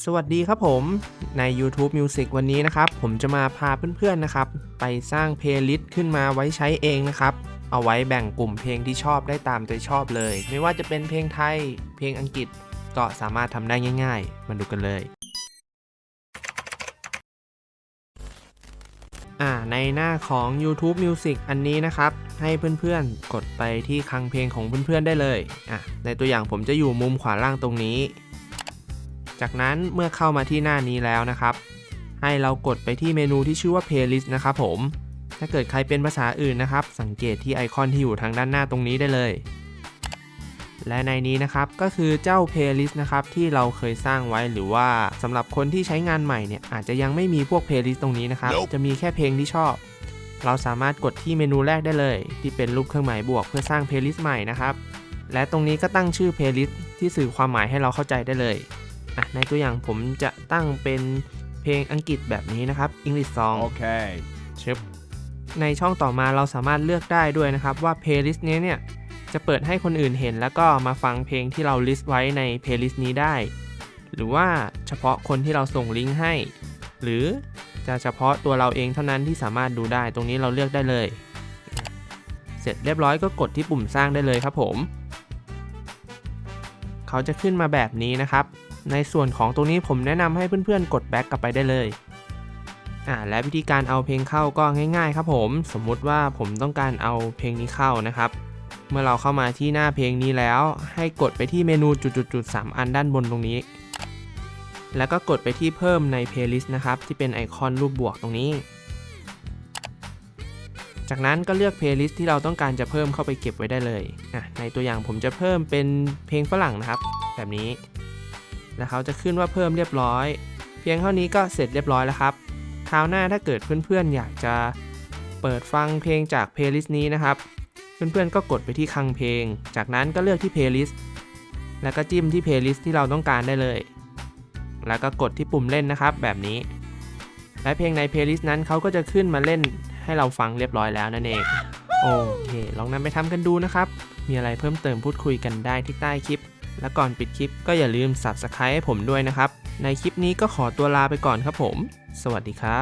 สวัสดีครับผมใน YouTube Music วันนี้นะครับ ผมจะมาพาเพื่อนๆนะครับ ไปสร้างเพลย์ลิสต์ขึ้นมาไว้ใช้เองนะครับ เอาไว้แบ่งกลุ่มเพลงที่ชอบได้ตามใจชอบเลย ไม่ว่าจะเป็นเพลงไทย เพลงอังกฤษก็สามารถทำได้ง่าย ๆ มาดูกันเลยอ่าในหน้าของ YouTube Music อันนี้นะครับ ให้เพื่อนๆ กดไปที่คลังเพลงของเพื่อนๆได้เลยอะในตัวอย่างผมจะอยู่มุมขวาล่างตรงนี้ จากนั้นเมื่อเข้ามาที่หน้านี้แล้วนะครับ ให้เรากดไปที่เมนูที่ชื่อว่า Playlist นะครับผม ถ้าเกิดใครเป็นภาษาอื่นนะครับ สังเกตที่ไอคอนที่อยู่ทางด้านหน้าตรงนี้ได้เลย และในนี้นะครับก็คือเจ้า Playlist นะครับที่เราเคยสร้างไว้หรือว่าสำหรับคนที่ใช้งานใหม่เนี่ยอาจจะยังไม่มีพวก Playlist ตรงนี้นะครับ Nope จะมีแค่เพลงที่ชอบ เราสามารถกดที่เมนูแรกได้เลย ที่เป็นรูปเครื่องหมายบวกเพื่อสร้าง Playlist ใหม่นะครับและตรงนี้ก็ตั้งชื่อ Playlist ที่สื่อความหมายให้เราเข้าใจได้เลย อะในตัวอย่างผมจะตั้งเป็นเพลงอังกฤษแบบนี้นะครับ English Song Okay. ชึบในช่องต่อมาเราสามารถเลือกได้ด้วยนะครับ ว่า playlist นี้เนี่ยจะเปิดให้คนอื่นเห็น แล้วก็มาฟังเพลงที่เรา list ไว้ใน playlist นี้ได้ หรือว่าเฉพาะคนที่เราส่งลิงก์ให้ หรือจะเฉพาะตัวเราเองเท่านั้นที่สามารถดูได้ ตรงนี้เราเลือกได้เลย เสร็จเรียบร้อยก็กดที่ปุ่มสร้างได้เลยครับผม เขาจะขึ้นมาแบบนี้นะครับ ในส่วนของตรงนี้ผมแนะนำให้เพื่อนๆ กดแบ็กกลับไปได้เลยอ่าและวิธีการเอาเพลงเข้าก็ง่าย ๆ ครับผม สมมุติว่าผมต้องการเอาเพลงนี้เข้านะครับ เมื่อเราเข้ามาที่หน้าเพลงนี้แล้ว ให้กดไปที่เมนูจุดๆ3อันด้านบนตรงนี้ แล้วก็กดไปที่เพิ่มใน playlist นะครับที่เป็นไอคอนรูปบวกตรงนี้ จากนั้นก็เลือก playlist ที่เราต้องการจะเพิ่มเข้าไปเก็บไว้ได้เลยอะในตัวอย่างผมจะเพิ่มเป็นเพลงฝรั่งนะครับ แบบนี้ แล้วเขาจะขึ้นว่าเพิ่มเรียบร้อย เพียงเท่านี้ก็เสร็จเรียบร้อยแล้วครับคราวหน้าถ้าเกิดเพื่อนๆ อยากจะเปิดฟังเพลงจากเพลย์ลิสต์นี้นะครับ เพื่อนๆ ก็กดไปที่คลังเพลง จากนั้นก็เลือกที่เพลย์ลิสต์แล้วก็จิ้มที่เพลย์ลิสต์ที่เราต้องการได้เลย แล้วก็กดที่ปุ่มเล่นนะครับ แบบนี้ และเพลงในเพลย์ลิสต์นั้นเขาก็จะขึ้นมาเล่น ให้เราฟังเรียบร้อยแล้วนั่นเอง โอเค ลองนำไปทำกันดูนะครับ มีอะไรเพิ่มเติมพูดคุยกันได้ที่ใต้คลิป และก่อนปิดคลิปก็อย่าลืม Subscribe ให้ผมด้วยนะครับ ในคลิปนี้ก็ขอตัวลาไปก่อนครับผม สวัสดีครับ